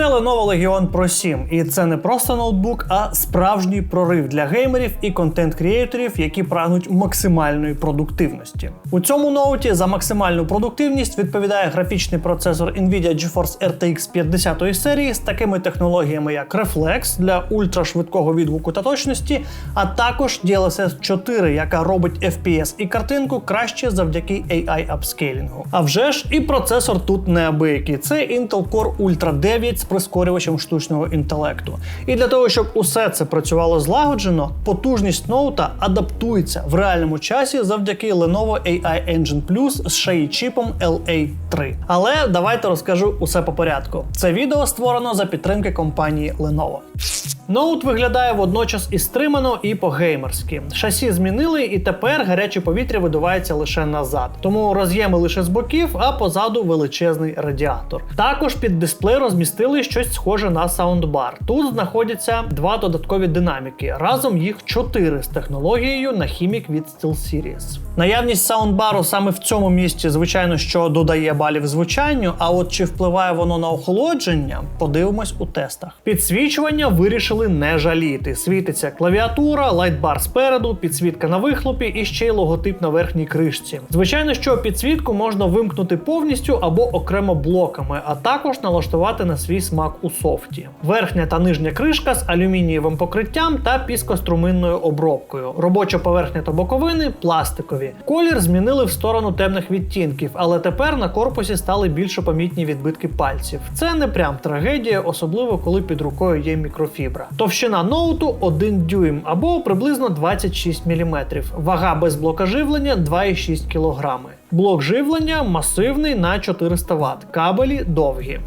Це Lenovo Legion Pro 7, і це не просто ноутбук, а справжній прорив для геймерів і контент-крієторів, які прагнуть максимальної продуктивності. У цьому ноуті за максимальну продуктивність відповідає графічний процесор Nvidia GeForce RTX 50 серії з такими технологіями, як Reflex для ультрашвидкого відгуку та точності, а також DLSS 4, яка робить FPS і картинку краще завдяки AI апскейлінгу. А вже ж і процесор тут неабиякий. Це Intel Core Ultra 9 з прискорювачем штучного інтелекту. І для того, щоб усе це працювало злагоджено, потужність ноута адаптується в реальному часі завдяки Lenovo AI Engine Plus з ще чіпом LA3. Але давайте розкажу усе по порядку. Це відео створено за підтримки компанії Lenovo. Ноут виглядає водночас і стримано, і по-геймерськи. Шасі змінили, і тепер гаряче повітря видувається лише назад. Тому роз'єми лише з боків, а позаду величезний радіатор. Також під дисплей розмістили щось схоже на саундбар. Тут знаходяться два додаткові динаміки. Разом їх чотири з технологією на хімік від SteelSeries. Наявність саундбару саме в цьому місці, звичайно, що додає балів звучанню. А от чи впливає воно на охолодження, подивимось у тестах. Підсвічування вирішили не жаліти. Світиться клавіатура, лайтбар спереду, підсвітка на вихлопі і ще й логотип на верхній кришці. Звичайно, що підсвітку можна вимкнути повністю або окремо блоками, а також налаштувати на свій смак у софті. Верхня та нижня кришка з алюмінієвим покриттям та піскоструминною обробкою. Робоча поверхня та боковини пластикові. Колір змінили в сторону темних відтінків, але тепер на корпусі стали більше помітні відбитки пальців. Це не прям трагедія, особливо коли під рукою є мікрофібра. Товщина ноуту 1 дюйм або приблизно 26 мм. Вага без блока живлення 2,6 кг. Блок живлення масивний на 400 Вт. Кабелі довгі.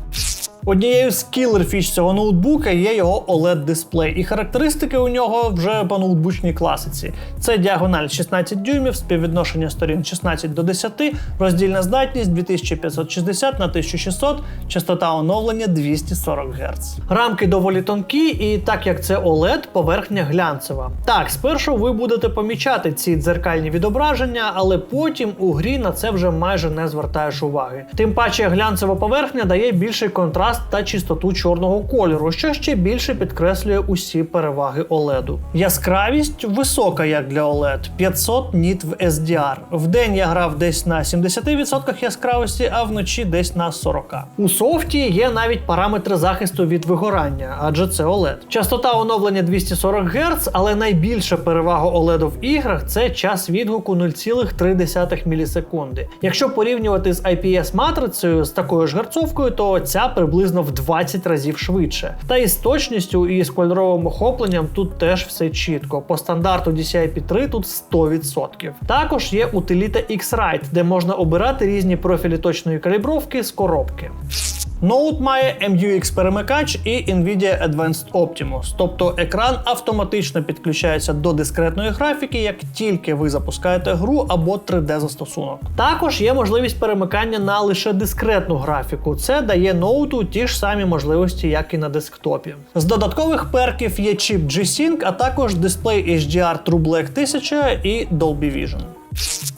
Однією з кілер фіч цього ноутбука є його oled дисплей, і характеристики у нього вже по ноутбучній класиці. Це діагональ 16 дюймів, співвідношення сторін 16 до 10, роздільна здатність 2560 на 1600, частота оновлення 240 Гц. Рамки доволі тонкі, і так як це OLED, поверхня глянцева. Так, спершу ви будете помічати ці дзеркальні відображення, але потім у грі на це вже майже не звертаєш уваги. Тим паче глянцева поверхня дає більший контраст та чистоту чорного кольору, що ще більше підкреслює усі переваги OLED. Яскравість висока, як для OLED 500 ніт в SDR. В день я грав десь на 70% яскравості, а вночі десь на 40%. У софті є навіть параметри захисту від вигорання, адже це OLED. Частота оновлення 240 Гц, але найбільша перевага OLED в іграх це час відгуку 0,3 мілісекунди. Якщо порівнювати з IPS матрицею з такою ж герцовкою, то ця приблизно в 20 разів швидше. Та і з точністю і з кольоровим охопленням тут теж все чітко. По стандарту DCI P3 тут 100%. Також є утиліта X-Rite, де можна обирати різні профілі точної калібровки з коробки. Ноут має MUX перемикач і Nvidia Advanced Optimus, тобто екран автоматично підключається до дискретної графіки, як тільки ви запускаєте гру або 3D-застосунок. Також є можливість перемикання на лише дискретну графіку. Це дає ноуту ті ж самі можливості, як і на десктопі. З додаткових перків є чіп G-Sync, а також дисплей HDR TrueBlack 1000 і Dolby Vision.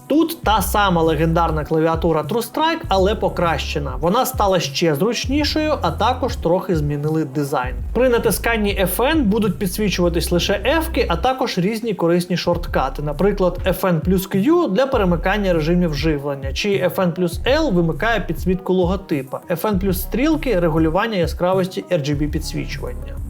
Тут та сама легендарна клавіатура TrueStrike, але покращена. Вона стала ще зручнішою, а також трохи змінили дизайн. При натисканні FN будуть підсвічуватись лише F, а також різні корисні шорткати, наприклад, FN плюс Q для перемикання режимів живлення, чи FN плюс L вимикає підсвітку логотипа, FN плюс стрілки регулювання яскравості RGB підсвічування.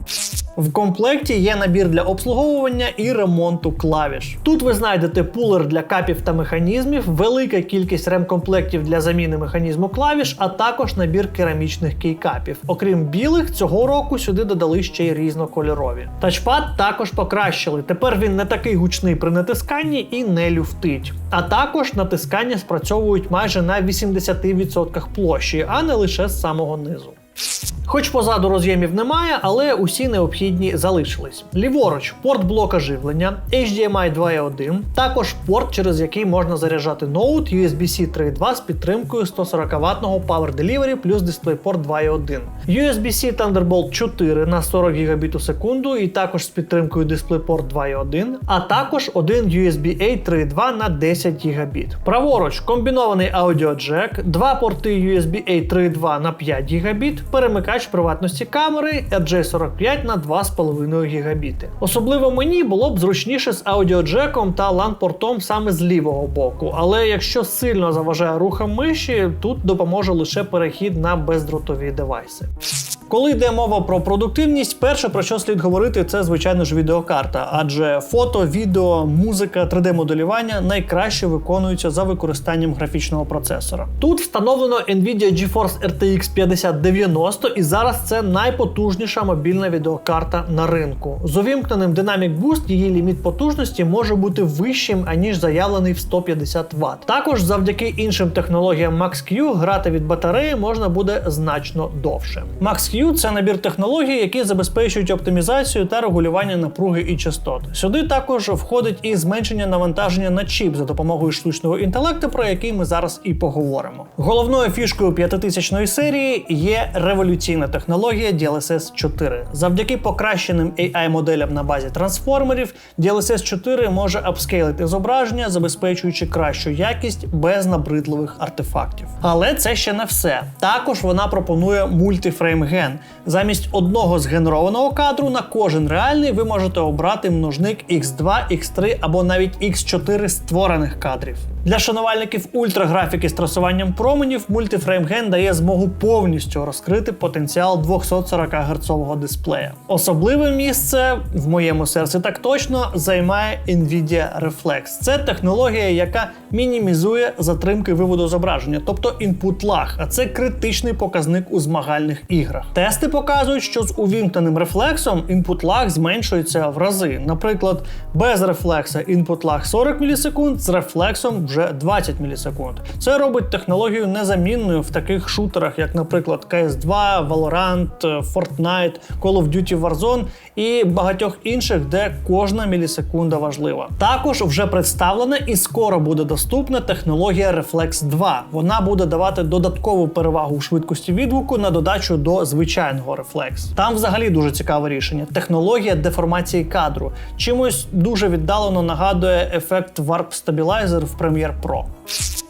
В комплекті є набір для обслуговування і ремонту клавіш. Тут ви знайдете пулер для капів та механізмів, велика кількість ремкомплектів для заміни механізму клавіш, а також набір керамічних кейкапів. Окрім білих, цього року сюди додали ще й різнокольорові. Тачпад також покращили. Тепер він не такий гучний при натисканні і не люфтить. А також натискання спрацьовують майже на 80% площі, а не лише з самого низу. Хоч позаду роз'ємів немає, але усі необхідні залишились. Ліворуч, порт блока живлення, HDMI 2.1, також порт, через який можна заряджати ноут USB-C 3.2 з підтримкою 140 ватного Power Delivery плюс DisplayPort 2.1. USB-C Thunderbolt 4 на 40 Гбіт у секунду і також з підтримкою DisplayPort 2.1, а також один USB-A 3.2 на 10 Гбіт. Праворуч комбінований аудіоджек, два порти USB-A 3.2 на 5 Гбіт, перемикач приватності камери RJ45 на 2,5 гігабіти. Особливо мені було б зручніше з аудіоджеком та LAN-портом саме з лівого боку, але якщо сильно заважає рухам миші, тут допоможе лише перехід на бездротові девайси. Коли йде мова про продуктивність, перше про що слід говорити, це звичайно ж відеокарта, адже фото, відео, музика, 3D-моделювання найкраще виконуються за використанням графічного процесора. Тут встановлено Nvidia GeForce RTX 5090, і зараз це найпотужніша мобільна відеокарта на ринку. З увімкненим Dynamic Boost її ліміт потужності може бути вищим аніж заявлений в 150 Вт. Також завдяки іншим технологіям Max-Q грати від батареї можна буде значно довше. Max-Q – це набір технологій, які забезпечують оптимізацію та регулювання напруги і частот. Сюди також входить і зменшення навантаження на чіп за допомогою штучного інтелекту, про який ми зараз і поговоримо. Головною фішкою 5000 серії є революційна технологія DLSS 4. Завдяки покращеним AI-моделям на базі трансформерів, DLSS 4 може апскейлити зображення, забезпечуючи кращу якість без набридливих артефактів. Але це ще не все. Також вона пропонує мультифрейм-ген. Замість одного згенерованого кадру на кожен реальний ви можете обрати множник X2, X3 або навіть X4 створених кадрів. Для шанувальників ультраграфіки з трасуванням променів мультифрейм-ген дає змогу повністю розкрити потенціал 240 Гц дисплея. Особливе місце в моєму серці так точно займає Nvidia Reflex. Це технологія, яка мінімізує затримки виводу зображення, тобто input lag, а це критичний показник у змагальних іграх. Тести показують, що з увімкненим рефлексом input lag зменшується в рази. Наприклад, без рефлекса input lag 40 мілісекунд, з рефлексом вже 20 мілісекунд. Це робить технологію незамінною в таких шутерах, як, наприклад, CS2, Valorant, Fortnite, Call of Duty Warzone і багатьох інших, де кожна мілісекунда важлива. Також вже представлена і скоро буде доступна технологія Reflex 2. Вона буде давати додаткову перевагу у швидкості відгуку на додачу до звичайного Reflex. Там взагалі дуже цікаве рішення. Технологія деформації кадру. Чимось дуже віддалено нагадує ефект Warp Stabilizer в Premiere Pro.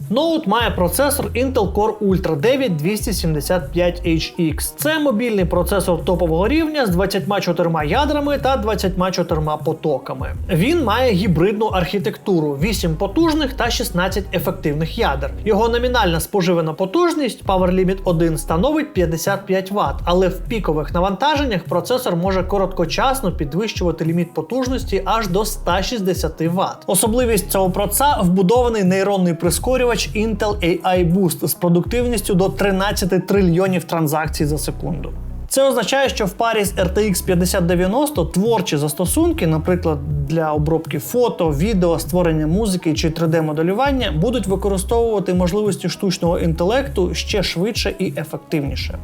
Ноут має процесор Intel Core Ultra 9 275HX. Це мобільний процесор топового рівня з 24 ядрами та 24 потоками. Він має гібридну архітектуру: 8 потужних та 16 ефективних ядер. Його номінальна споживана потужність Power Limit 1 становить 55 Вт, але в пікових навантаженнях процесор може короткочасно підвищувати ліміт потужності аж до 160 Вт. Особливість цього проца вбудований нейронний прискорювач Intel AI Boost з продуктивністю до 13 трильйонів транзакцій за секунду. Це означає, що в парі з RTX 5090 творчі застосунки, наприклад, для обробки фото, відео, створення музики чи 3D-моделювання, будуть використовувати можливості штучного інтелекту ще швидше і ефективніше.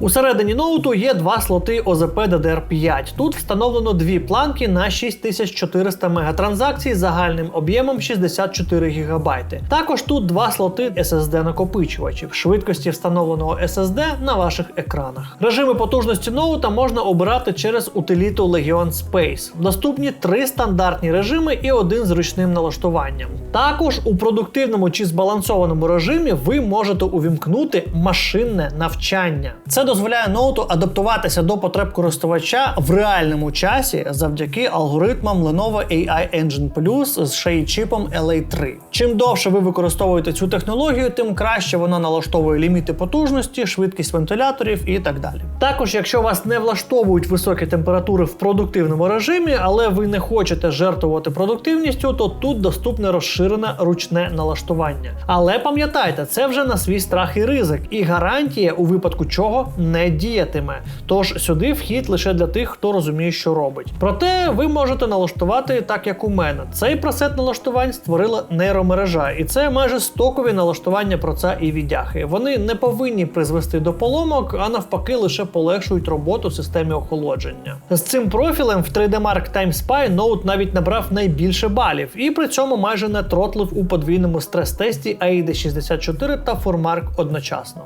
Усередині ноуту є два слоти OZP DDR5. Тут встановлено дві планки на 6400 мегатранзакцій з загальним об'ємом 64 ГБ. Також тут два слоти SSD накопичувачів, швидкості встановленого SSD на ваших екранах. Режими потужності ноута можна обирати через утиліту Legion Space. Доступні три стандартні режими і один з ручним налаштуванням. Також у продуктивному чи збалансованому режимі ви можете увімкнути машинне навчання. Це дозволяє ноуту адаптуватися до потреб користувача в реальному часі завдяки алгоритмам Lenovo AI Engine Plus з шеї-чіпом LA3. Чим довше ви використовуєте цю технологію, тим краще вона налаштовує ліміти потужності, швидкість вентиляторів і так далі. Також, якщо вас не влаштовують високі температури в продуктивному режимі, але ви не хочете жертвувати продуктивністю, то тут доступне розширене ручне налаштування. Але пам'ятайте, це вже на свій страх і ризик, і гарантія у випадку чого не діятиме. Тож сюди вхід лише для тих, хто розуміє, що робить. Проте ви можете налаштувати так, як у мене. Цей пресет налаштувань створила нейромережа, і це майже стокові налаштування проца і віддяхи. Вони не повинні призвести до поломок, а навпаки, лише полегшують роботу системі охолодження. З цим профілем в 3D Mark Time Spy ноут навіть набрав найбільше балів, і при цьому майже не тротлив у подвійному стрес-тесті AIDA 64 та Formark одночасно.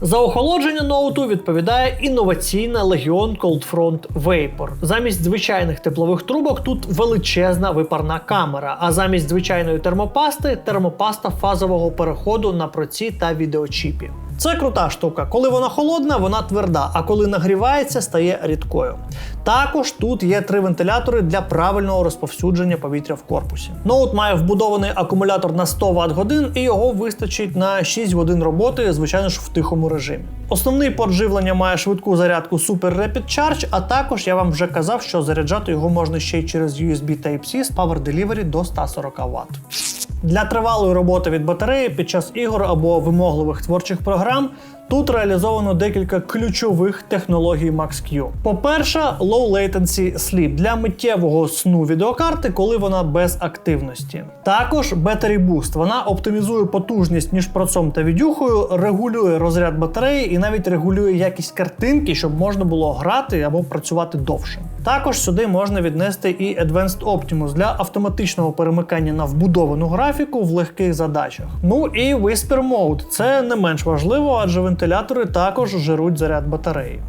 За охолодження ноуту відповідає інноваційна Legion Cold Front Vapor. Замість звичайних теплових трубок тут величезна випарна камера, а замість звичайної термопасти термопаста фазового переходу на проці та відеочіпі. Це крута штука. Коли вона холодна, вона тверда, а коли нагрівається, стає рідкою. Також тут є три вентилятори для правильного розповсюдження повітря в корпусі. Ноут має вбудований акумулятор на 100 Вт годин, і його вистачить на 6 годин роботи, звичайно ж, в тихому режимі. Основний порт живлення має швидку зарядку Super Rapid Charge, а також я вам вже казав, що заряджати його можна ще й через USB Type-C з Power Delivery до 140 Вт. Для тривалої роботи від батареї під час ігор або вимогливих творчих програм тут реалізовано декілька ключових технологій Max-Q. По-перше, Low Latency Sleep для миттєвого сну відеокарти, коли вона без активності. Також Battery Boost. Вона оптимізує потужність між процом та відюхою, регулює розряд батареї і навіть регулює якість картинки, щоб можна було грати або працювати довше. Також сюди можна віднести і Advanced Optimus для автоматичного перемикання на вбудовану графіку в легких задачах. Ну і Whisper Mode. Це не менш важливо, адже вентилятори також жируть заряд батареї.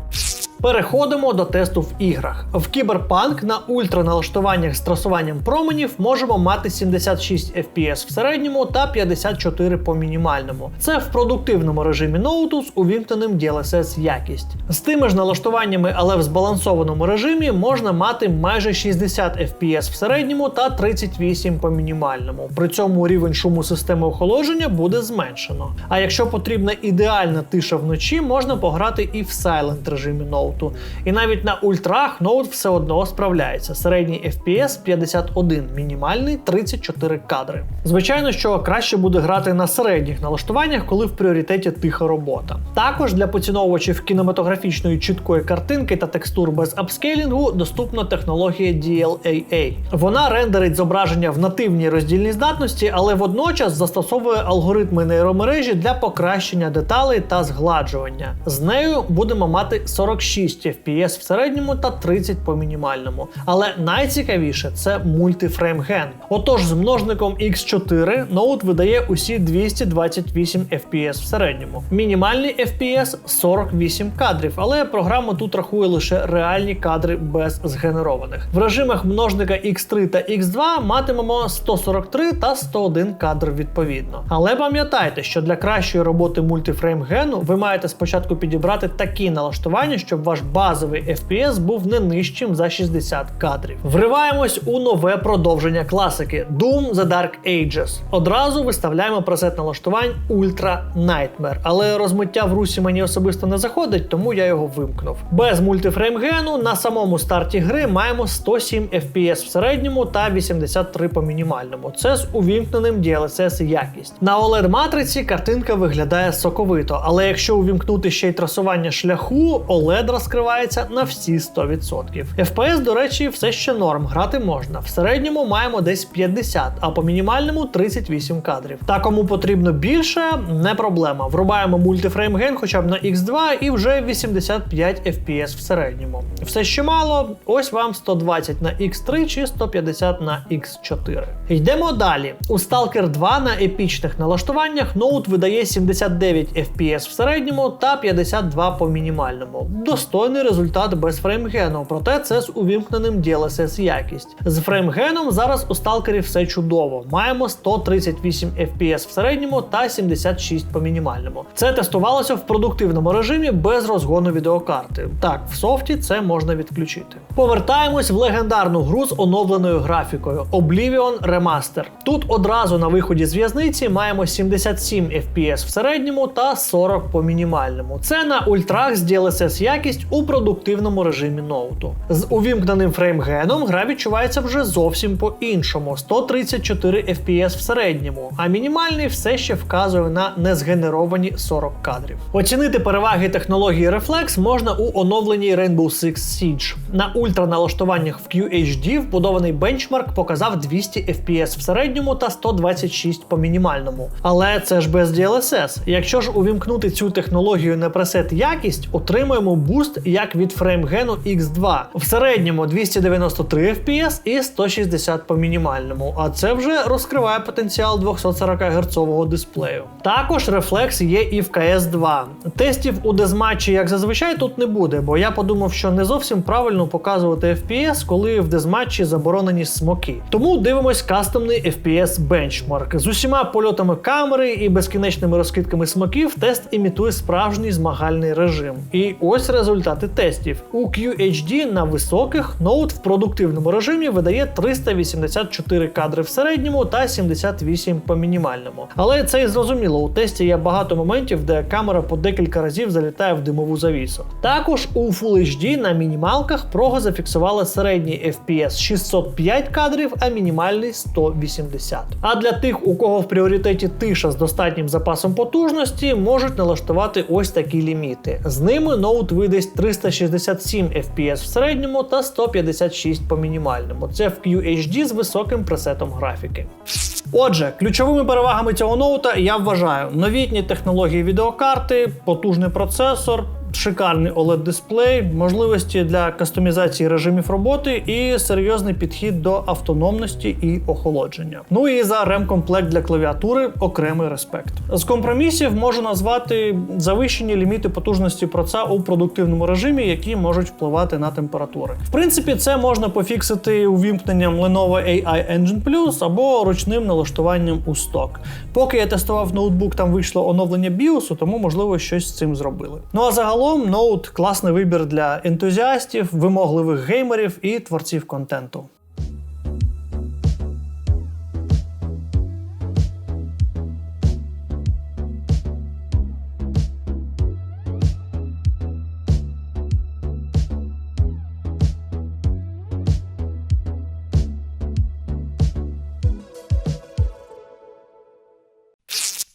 Переходимо до тесту в іграх. В Кіберпанк на ультраналаштуваннях з трасуванням променів можемо мати 76 FPS в середньому та 54 по мінімальному. Це в продуктивному режимі ноуту з увімкненим DLSS якість. З тими ж налаштуваннями, але в збалансованому режимі можна мати майже 60 FPS в середньому та 38 по мінімальному. При цьому рівень шуму системи охолодження буде зменшено. А якщо потрібна ідеальна тиша вночі, можна пограти і в Silent режимі ноуту ноуту. І навіть на ультрах ноут все одно справляється. Середній FPS 51, мінімальний 34 кадри. Звичайно, що краще буде грати на середніх налаштуваннях, коли в пріоритеті тиха робота. Також для поціновувачів кінематографічної чіткої картинки та текстур без апскейлінгу доступна технологія DLAA. Вона рендерить зображення в нативній роздільній здатності, але водночас застосовує алгоритми нейромережі для покращення деталей та згладжування. З нею будемо мати 46 6 FPS в середньому та 30 по мінімальному. Але найцікавіше це мультифрейм-ген. Отож, з множником X4 ноут видає усі 228 FPS в середньому. Мінімальний FPS 48 кадрів, але програма тут рахує лише реальні кадри без згенерованих. В режимах множника X3 та X2 матимемо 143 та 101 кадр відповідно. Але пам'ятайте, що для кращої роботи мультифрейм-гену ви маєте спочатку підібрати такі налаштування, щоб ваш базовий FPS був не нижчим за 60 кадрів. Вриваємось у нове продовження класики Doom The Dark Ages. Одразу виставляємо пресет налаштувань Ultra Nightmare, але розмиття в русі мені особисто не заходить, тому я його вимкнув. Без мультифрейм-гену на самому старті гри маємо 107 FPS в середньому та 83 по мінімальному. Це з увімкненим DLSS якість. На oled матриці картинка виглядає соковито, але якщо увімкнути ще й трасування шляху, OLED розкривається на всі 100%. FPS, до речі, все ще норм, грати можна. В середньому маємо десь 50, а по мінімальному 38 кадрів. Та кому потрібно більше, не проблема. Врубаємо мультифрейм ген хоча б на X2 і вже 85 FPS в середньому. Все ще мало, ось вам 120 на X3 чи 150 на X4. Йдемо далі. У Stalker 2 на епічних налаштуваннях ноут видає 79 FPS в середньому та 52 по мінімальному достойний результат без фреймгену, проте це з увімкненим DLSS якість. З фреймгеном зараз у сталкері все чудово. Маємо 138 FPS в середньому та 76 по мінімальному. Це тестувалося в продуктивному режимі без розгону відеокарти. Так, в софті це можна відключити. Повертаємось в легендарну гру з оновленою графікою Oblivion Remaster. Тут одразу на виході з в'язниці маємо 77 FPS в середньому та 40 по мінімальному. Це на ультрах з DLSS якість якість у продуктивному режимі ноуту. З увімкненим фреймгеном гра відчувається вже зовсім по-іншому: 134 FPS в середньому, а мінімальний все ще вказує на незгенеровані 40 кадрів. Оцінити переваги технології Reflex можна у оновленій Rainbow Six Siege. На ультраналаштуваннях в QHD вбудований бенчмарк показав 200 FPS в середньому та 126 по мінімальному. Але це ж без DLSS. Якщо ж увімкнути цю технологію на пресет якість, отримуємо буст буст, як від фреймгену X2. В середньому 293 FPS і 160 по мінімальному. А це вже розкриває потенціал 240 Гц дисплею. Також рефлекс є і в cs 2 Тестів у дезматчі, як зазвичай, тут не буде, бо я подумав, що не зовсім правильно показувати FPS, коли в дезматчі заборонені смоки. Тому дивимось кастомний FPS бенчмарк. З усіма польотами камери і безкінечними розкидками смоків тест імітує справжній змагальний режим. І ось результати тестів. У QHD на високих ноут в продуктивному режимі видає 384 кадри в середньому та 78 по мінімальному. Але це і зрозуміло. У тесті є багато моментів, де камера по декілька разів залітає в димову завісу. Також у Full HD на мінімалках прого зафіксувала середній FPS 605 кадрів, а мінімальний 180. А для тих, у кого в пріоритеті тиша з достатнім запасом потужності, можуть налаштувати ось такі ліміти. З ними ноут видасть 367 FPS в середньому та 156 по мінімальному. Це в QHD з високим пресетом графіки. Отже, ключовими перевагами цього ноута я вважаю новітні технології відеокарти, потужний процесор. Шикарний oled дисплей, можливості для кастомізації режимів роботи і серйозний підхід до автономності і охолодження. Ну і за ремкомплект для клавіатури окремий респект. З компромісів можу назвати завищені ліміти потужності проца у продуктивному режимі, які можуть впливати на температури. В принципі, це можна пофіксити увімкненням Lenovo AI Engine Plus або ручним налаштуванням у сток. Поки я тестував ноутбук, там вийшло оновлення BIOS, тому можливо щось з цим зробили. Ну а загалом ноут класний вибір для ентузіастів, вимогливих геймерів і творців контенту.